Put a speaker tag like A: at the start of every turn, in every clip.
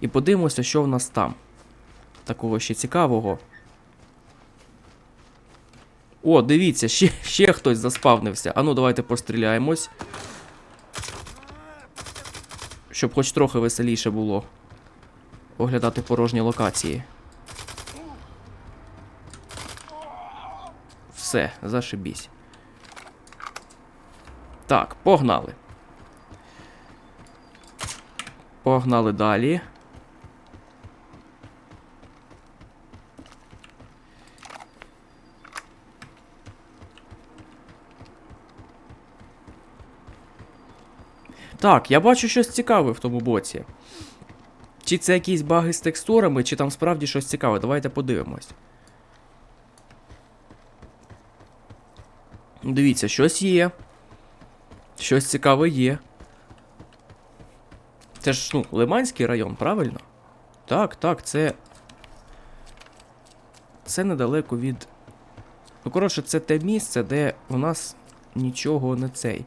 A: І подивимося, що в нас там. Такого ще цікавого. О, дивіться, ще, ще хтось заспавнився. Ану, давайте постріляємось. Щоб хоч трохи веселіше було. Оглядати порожні локації. Все, зашибісь. Так, погнали. Погнали далі. Так, я бачу щось цікаве в тому боці. Чи це якісь баги з текстурами, чи там справді щось цікаве. Давайте подивимось. Дивіться, щось є. Щось цікаве є. Це ж, ну, Лиманський район, правильно? Так, так, це. Це недалеко від. Ну, коротше, це те місце, де у нас нічого не цей.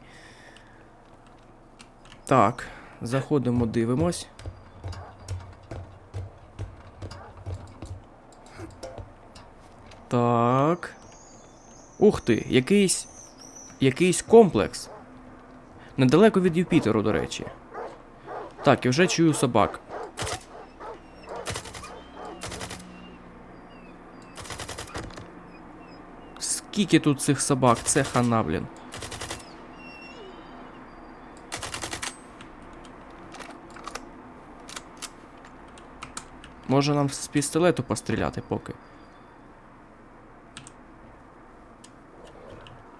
A: Так, заходимо, дивимось. Так. Ух ти, якийсь. Якийсь комплекс. Недалеко від Юпітеру, до речі. Так, і вже чую собак. Скільки тут цих собак? Це хана, блін. Може нам з пістолету постріляти поки.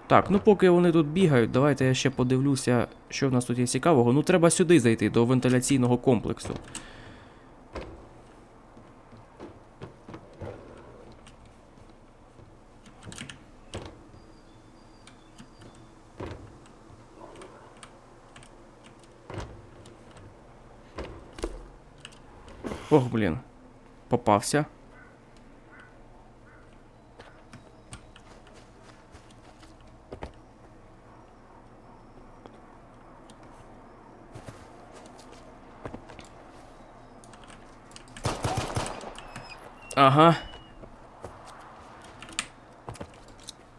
A: Так, ну поки вони тут бігають, давайте я ще подивлюся, що в нас тут є цікавого. Ну треба сюди зайти, до вентиляційного комплексу. Ох, блін. Попався. Ага.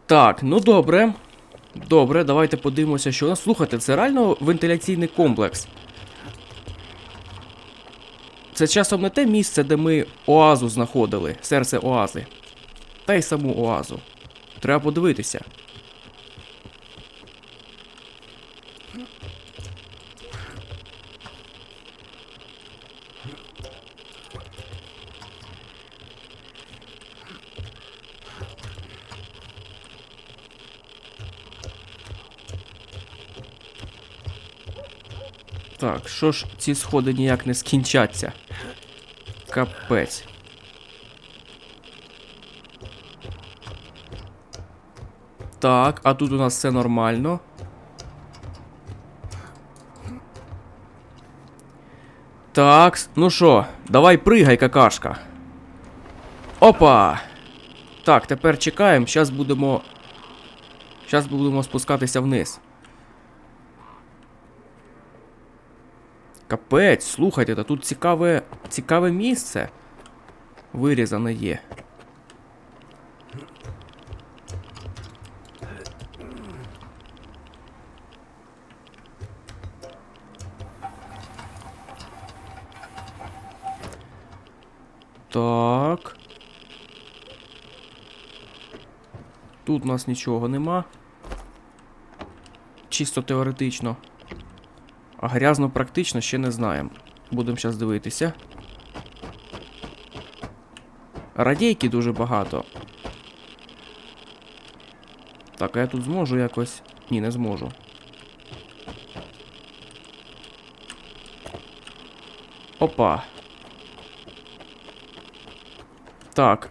A: Так, ну добре. Добре, давайте подивимося, що у нас. Слухайте, це реально вентиляційний комплекс. Це часом не те місце, де ми оазу знаходили, серце оази. Та й саму оазу. Треба подивитися. Так, що ж ці сходи ніяк не скінчаться? Капець. Так, а тут у нас все нормально. Так, ну що, давай пригай, какашка. Опа! Так, тепер чекаємо, зараз будемо. Зараз будемо спускатися вниз. Капець, слухайте, та тут цікаве, цікаве місце вирізане є. Так. Тут у нас нічого нема. Чисто теоретично. А грязно практично ще не знаємо. Будемо зараз дивитися. Радійки дуже багато. Так, а я тут зможу якось. Ні, не зможу. Опа. Так,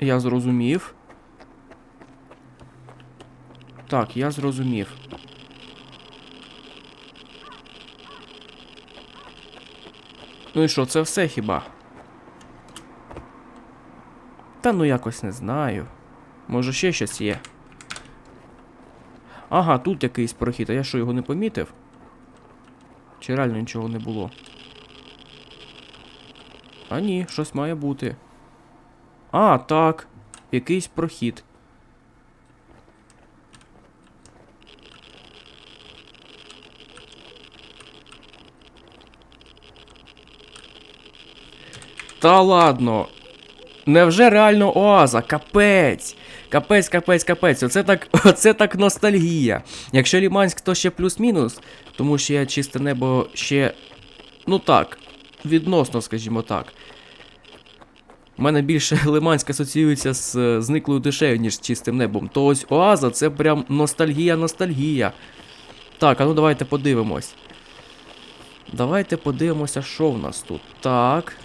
A: я зрозумів. Так, я зрозумів. Ну і що, це все хіба? Та ну якось не знаю. Може ще щось є. Ага, тут якийсь прохід, а я що його не помітив? Чи реально нічого не було? А ні, щось має бути. А, так. Якийсь прохід. Та ладно. Невже реально оаза? Капець. Капець, капець, капець. Оце так, оце так ностальгія. Якщо Ліманськ, то ще плюс-мінус, тому що я чисте небо ще. Ну так, відносно, скажімо так. У мене більше Лиманськ асоціюється з е, зниклою душею, ніж з чистим небом. То ось Оаза це прям ностальгія, ностальгія. Так, а ну давайте подивимось. Давайте подивимося, що в нас тут. Так.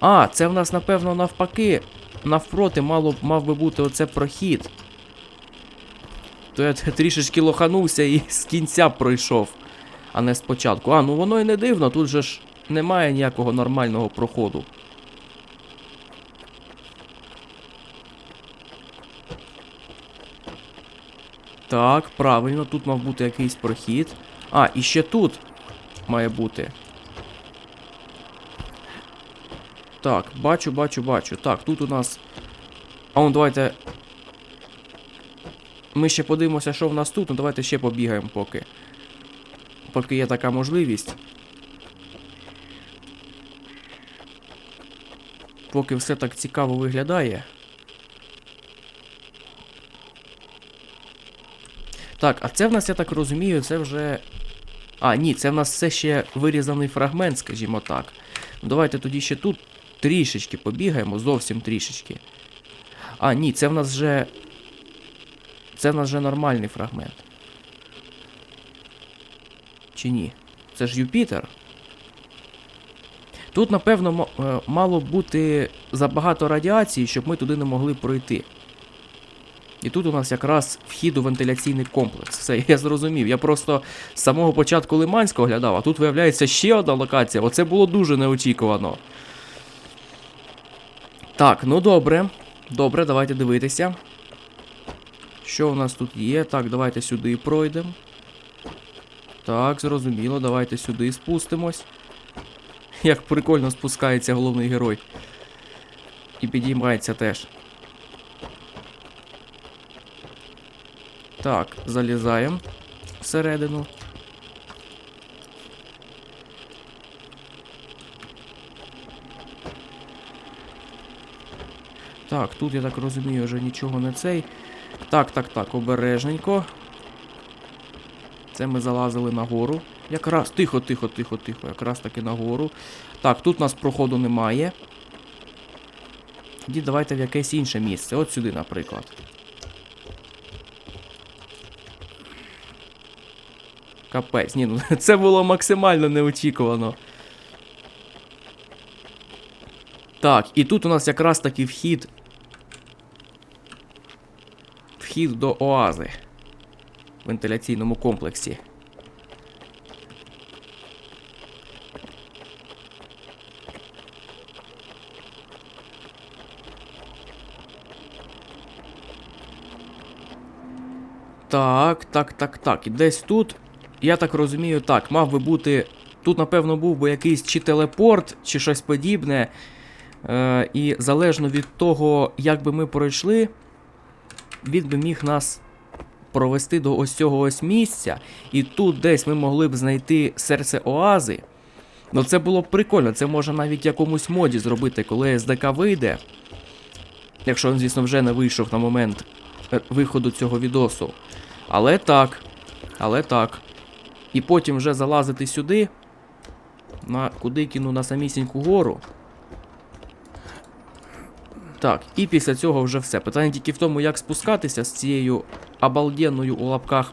A: А, це в нас, напевно, навпаки. Навпроти мало, мав би бути оце прохід. То я трішечки лоханувся і з кінця пройшов, а не спочатку. А, ну воно і не дивно, тут же ж немає ніякого нормального проходу. Так, правильно, тут мав бути якийсь прохід. А, і ще тут має бути. Так, бачу, бачу, бачу. Так, тут у нас. А ну давайте. Ми ще подивимося, що в нас тут. Ну давайте ще побігаємо поки. Поки є така можливість. Поки все так цікаво виглядає. Так, а це в нас, я так розумію, це вже. А, ні, це в нас все ще вирізаний фрагмент, скажімо так. Давайте тоді ще тут трішечки побігаємо, зовсім трішечки. А, ні, це в нас вже. Це в нас вже нормальний фрагмент. Чи ні? Це ж Юпітер. Тут, напевно, е, мало бути забагато радіації, щоб ми туди не могли пройти. І тут у нас якраз вхід у вентиляційний комплекс. Все, я зрозумів. Я просто з самого початку Лиманського глядав, а тут виявляється ще одна локація. Оце було дуже неочікувано. Так, ну добре. Добре, давайте дивитися. Що у нас тут є? Так, давайте сюди пройдемо. Так, зрозуміло, давайте сюди спустимось. Як прикольно спускається головний герой. І підіймається теж. Так, залізаємо всередину. Так, тут я так розумію, вже нічого не цей. Так, так, так, обережненько. Це ми залазили нагору. Якраз тихо, тихо, тихо, тихо. Якраз таки нагору. Так, тут у нас проходу немає. Тоді давайте в якесь інше місце. От сюди, наприклад. Капець, ні, ну це було максимально неочікувано. Так, і тут у нас якраз таки вхід. Вхід до оази в вентиляційному комплексі. Так, так, так, так. І десь тут, я так розумію, так, мав би бути. Тут, напевно, був би якийсь чи телепорт, чи щось подібне. Е, і залежно від того, як би ми пройшли, він би міг нас провести до ось цього ось місця. І тут десь ми могли б знайти серце оази. Ну це було б прикольно, це можна навіть якомусь моді зробити, коли СДК вийде. Якщо він, звісно, вже не вийшов на момент е, виходу цього відосу. Але так. Але так. І потім вже залазити сюди. На куди кину на самісіньку гору. Так, і після цього вже все. Питання тільки в тому, як спускатися з цією обалденною у лапках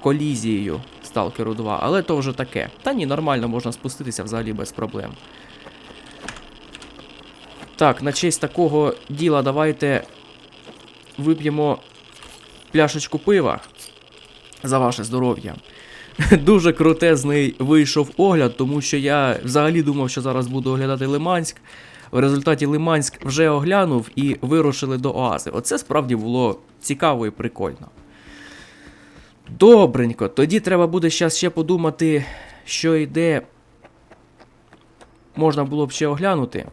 A: колізією Stalker 2, але то вже таке. Та ні, нормально можна спуститися взагалі без проблем. Так, на честь такого діла давайте вип'ємо пляшечку пива за ваше здоров'я. Дуже крутезний вийшов огляд, тому що я взагалі думав, що зараз буду оглядати Лиманськ. В результаті Лиманськ вже оглянув і вирушили до Оази. Оце справді було цікаво і прикольно. Ну, е, э, э, э, э, э, Добренько, тоді треба буде зараз ще подумати, що йде. Якщо він, звісно, вже не вийшов на момент виходу цього відосу. Але то вже таке. Питання тільки в тому, як спуститися з цією обалденною у лапках колізією Stalker 2, але то вже таке. Так, на честь такого діла давайте вип'ємо пляшечку пива за ваше здоров'я. Дуже крутезний вийшов огляд, тому що я взагалі думав, що зараз буду оглядати Лиманськ. В результаті Лиманськ вже оглянув і вирушили до Оази. Оце справді було цікаво і прикольно. Добренько, тоді треба буде зараз ще подумати, що йде можна було б ще оглянути.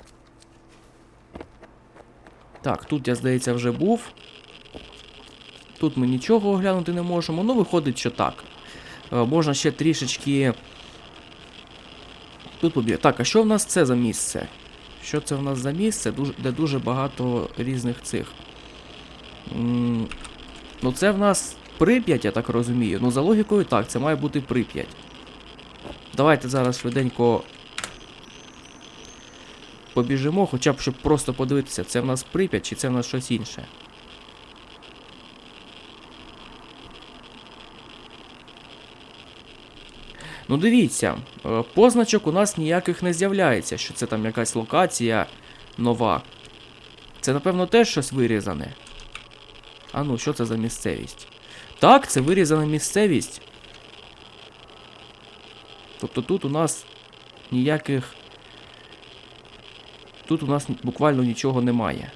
A: Так, тут я, здається, вже був. Тут ми нічого оглянути не можемо. Ну, виходить, що так. Е, можна ще трішечки. Тут побіг. Так, а що в нас це за місце? Що це в нас за місце, де дуже багато різних цих. Ну, це в нас Прип'ять, я так розумію. Ну, за логікою, так, це має бути Прип'ять. Давайте зараз швиденько побіжимо, хоча б щоб просто подивитися, це в нас Прип'ять чи це в нас щось інше. Ну дивіться, е, позначок у нас ніяких не з'являється, що це там якась локація нова. Це, напевно, теж щось вирізане. А ну, що це за місцевість? Так, це вирізана місцевість. Тобто тут у нас ніяких. Тут у нас буквально нічого немає.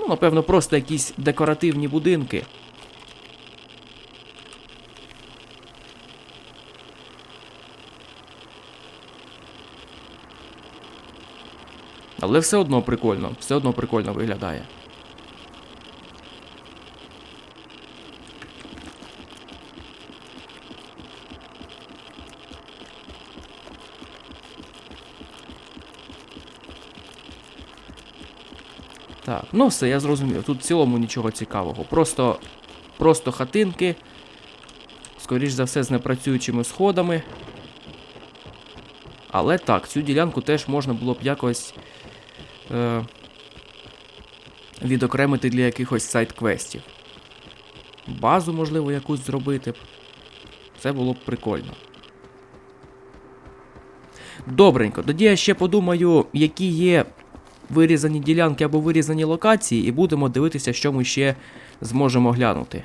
A: Ну, напевно, просто якісь декоративні будинки. Але все одно прикольно, все одно прикольно виглядає. Так, ну все, я зрозумів. Тут в цілому нічого цікавого. Просто, просто хатинки. Скоріш за все, з непрацюючими сходами. Але так, цю ділянку теж можна було б якось е, відокремити для якихось сайт-квестів. Базу, можливо, якусь зробити. Це було б прикольно. Добренько, тоді я ще подумаю, які є вирізані ділянки або вирізані локації, і будемо дивитися, що ми ще зможемо глянути.